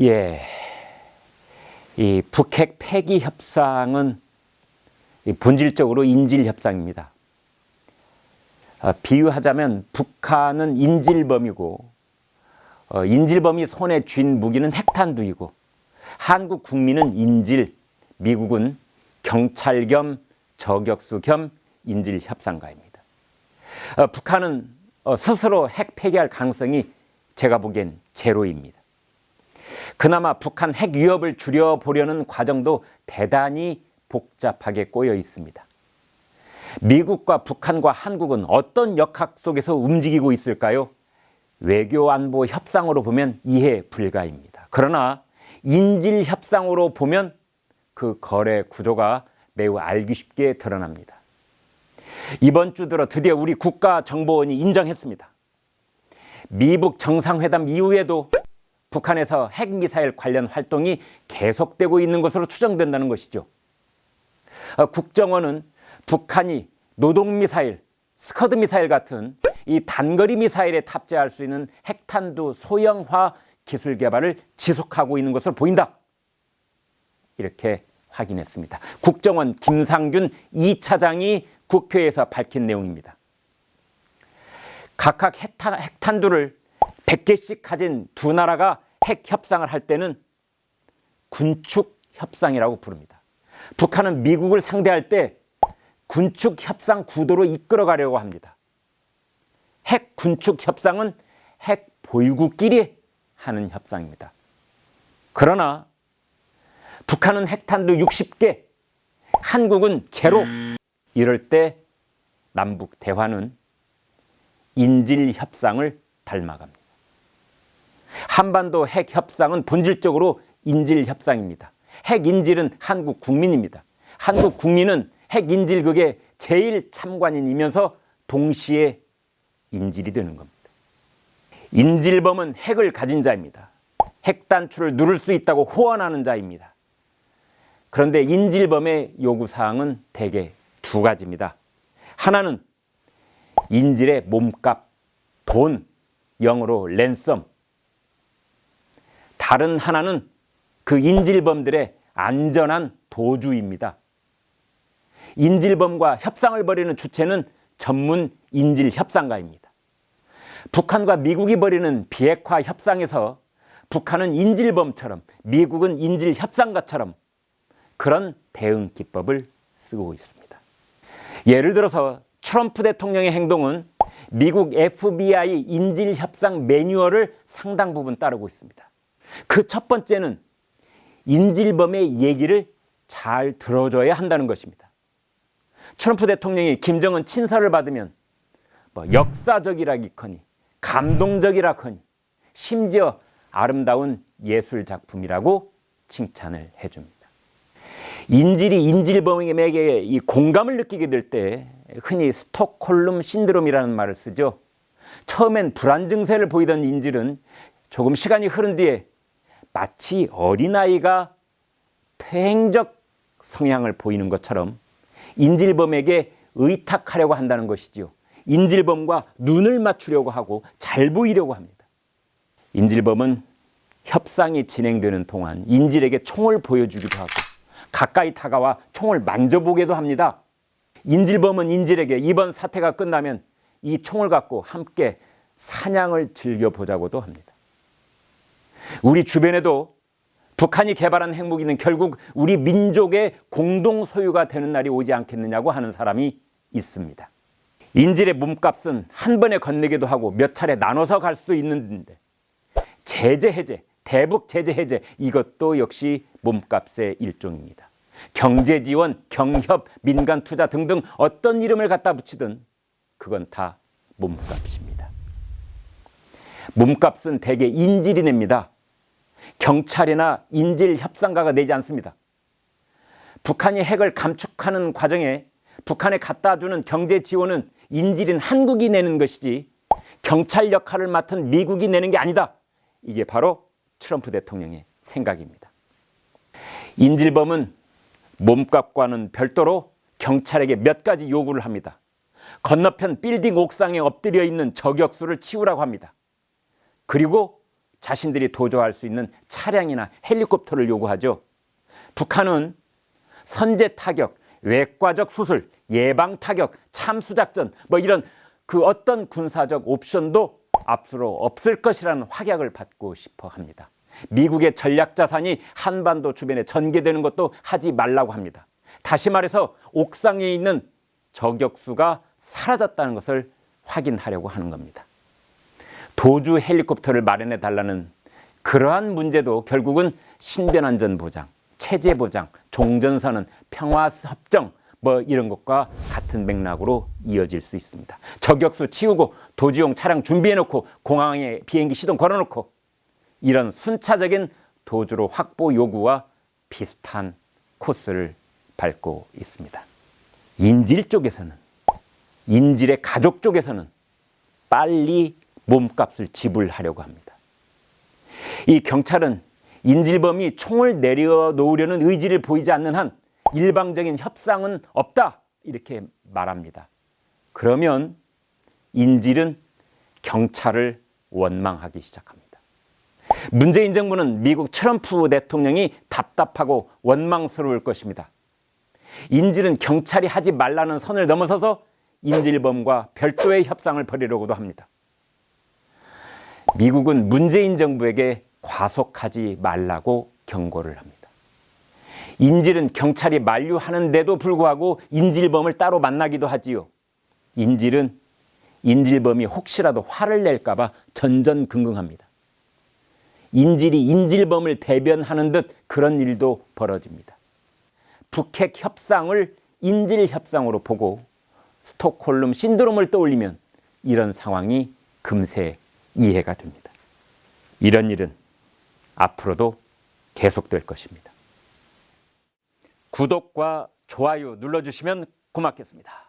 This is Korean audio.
예. 이 북핵 폐기 협상은 이 본질적으로 인질 협상입니다. 어, 비유하자면 북한은 인질범이고 어, 인질범이 손에 쥔 무기는 핵탄두이고 한국 국민은 인질, 미국은 경찰 겸 저격수 겸 인질 협상가입니다. 어, 북한은 어, 스스로 핵 폐기할 가능성이 제가 보기엔 제로입니다. 그나마 북한 핵 위협을 줄여보려는 과정도 대단히 복잡하게 꼬여 있습니다. 미국과 북한과 한국은 어떤 역학 속에서 움직이고 있을까요? 외교 안보 협상으로 보면 이해 불가입니다. 그러나 인질 협상으로 보면 그 거래 구조가 매우 알기 쉽게 드러납니다. 이번 주 들어 드디어 우리 국가정보원이 인정했습니다. 미북 정상회담 이후에도 북한에서 핵미사일 관련 활동이 계속되고 있는 것으로 추정된다는 것이죠. 어, 국정원은 북한이 노동미사일, 스커드 미사일 같은 이 단거리 미사일에 탑재할 수 있는 핵탄두 소형화 기술 개발을 지속하고 있는 것으로 보인다. 이렇게 확인했습니다. 국정원 김상균 2차장이 국회에서 밝힌 내용입니다. 각각 핵탄, 두를 100개씩 가진 두 나라가 핵 협상을 할 때는 군축 협상이라고 부릅니다. 북한은 미국을 상대할 때 군축 협상 구도로 이끌어 가려고 합니다. 핵 군축 협상은 핵 보유국끼리 하는 협상입니다. 그러나 북한은 핵탄두 60개, 한국은 제로. 이럴 때 남북 대화는 인질 협상을 닮아갑니다. 한반도 핵 협상은 본질적으로 인질 협상입니다. 핵 인질은 한국 국민입니다. 한국 국민은 핵 인질극의 제일 참관인이면서 동시에 인질이 되는 겁니다. 인질범은 핵을 가진 자입니다. 핵 단추를 누를 수 있다고 호언하는 자입니다. 그런데 인질범의 요구 사항은 대개 두 가지입니다. 하나는 인질의 몸값, 돈, 영어로 랜섬. 다른 하나는 그 인질범들의 안전한 도주입니다. 인질범과 협상을 벌이는 주체는 전문 인질 협상가입니다. 북한과 미국이 벌이는 비핵화 협상에서 북한은 인질범처럼 미국은 인질 협상가처럼 그런 대응 기법을 쓰고 있습니다. 예를 들어서 트럼프 대통령의 행동은 미국 FBI 인질 협상 매뉴얼을 상당 부분 따르고 있습니다. 그 첫 번째는 인질범의 얘기를 잘 들어줘야 한다는 것입니다. 트럼프 대통령이 김정은 친서를 받으면 뭐 역사적이라기커니 감동적이라커니 심지어 아름다운 예술 작품이라고 칭찬을 해줍니다. 인질이 인질범에게 이 공감을 느끼게 될 때 흔히 스톡홀름 신드롬이라는 말을 쓰죠. 처음엔 불안 증세를 보이던 인질은 조금 시간이 흐른 뒤에 마치 어린아이가 퇴행적 성향을 보이는 것처럼 인질범에게 의탁하려고 한다는 것이지요. 인질범과 눈을 맞추려고 하고 잘 보이려고 합니다. 인질범은 협상이 진행되는 동안 인질에게 총을 보여주기도 하고 가까이 다가와 총을 만져보게도 합니다. 인질범은 인질에게 이번 사태가 끝나면 이 총을 갖고 함께 사냥을 즐겨보자고도 합니다. 우리 주변에도 북한이 개발한 핵무기는 결국 우리 민족의 공동 소유가 되는 날이 오지 않겠느냐고 하는 사람이 있습니다. 인질의 몸값은 한 번에 건네기도 하고 몇 차례 나눠서 갈 수도 있는데 제재 해제, 대북 제재 해제 이것도 역시 몸값의 일종입니다. 경제 지원, 경협, 민간 투자 등등 어떤 이름을 갖다 붙이든 그건 다 몸값입니다. 몸값은 대개 인질이 냅니다. 경찰이나 인질 협상가가 내지 않습니다. 북한이 핵을 감축하는 과정에 북한에 갖다 주는 경제 지원은 인질인 한국이 내는 것이지 경찰 역할을 맡은 미국이 내는 게 아니다. 이게 바로 트럼프 대통령의 생각입니다. 인질범은 몸값과는 별도로 경찰에게 몇 가지 요구를 합니다. 건너편 빌딩 옥상에 엎드려 있는 저격수를 치우라고 합니다. 그리고 자신들이 도주할 수 있는 차량이나 헬리콥터를 요구하죠. 북한은 선제 타격, 외과적 수술, 예방 타격, 참수 작전 뭐 이런 그 어떤 군사적 옵션도 앞으로 없을 것이라는 확약을 받고 싶어 합니다. 미국의 전략 자산이 한반도 주변에 전개되는 것도 하지 말라고 합니다. 다시 말해서 옥상에 있는 저격수가 사라졌다는 것을 확인하려고 하는 겁니다. 도주 헬리콥터를 마련해 달라는 그러한 문제도 결국은 신변안전 보장, 체제 보장, 종전선언, 평화 협정 뭐 이런 것과 같은 맥락으로 이어질 수 있습니다. 저격수 치우고 도주용 차량 준비해 놓고 공항에 비행기 시동 걸어 놓고 이런 순차적인 도주로 확보 요구와 비슷한 코스를 밟고 있습니다. 인질 쪽에서는 인질의 가족 쪽에서는 빨리 몸값을 지불하려고 합니다. 이 경찰은 인질범이 총을 내려 놓으려는 의지를 보이지 않는 한 일방적인 협상은 없다 이렇게 말합니다. 그러면 인질은 경찰을 원망하기 시작합니다. 문재인 정부는 미국 트럼프 대통령이 답답하고 원망스러울 것입니다. 인질은 경찰이 하지 말라는 선을 넘어서서 인질범과 별도의 협상을 벌이려고도 합니다. 미국은 문재인 정부에게 과속하지 말라고 경고를 합니다. 인질은 경찰이 만류하는데도 불구하고 인질범을 따로 만나기도 하지요. 인질은 인질범이 혹시라도 화를 낼까봐 전전긍긍합니다. 인질이 인질범을 대변하는 듯 그런 일도 벌어집니다. 북핵 협상을 인질 협상으로 보고 스톡홀름 신드롬을 떠올리면 이런 상황이 금세 이해가 됩니다. 이런 일은 앞으로도 계속될 것입니다. 구독과 좋아요 눌러주시면 고맙겠습니다.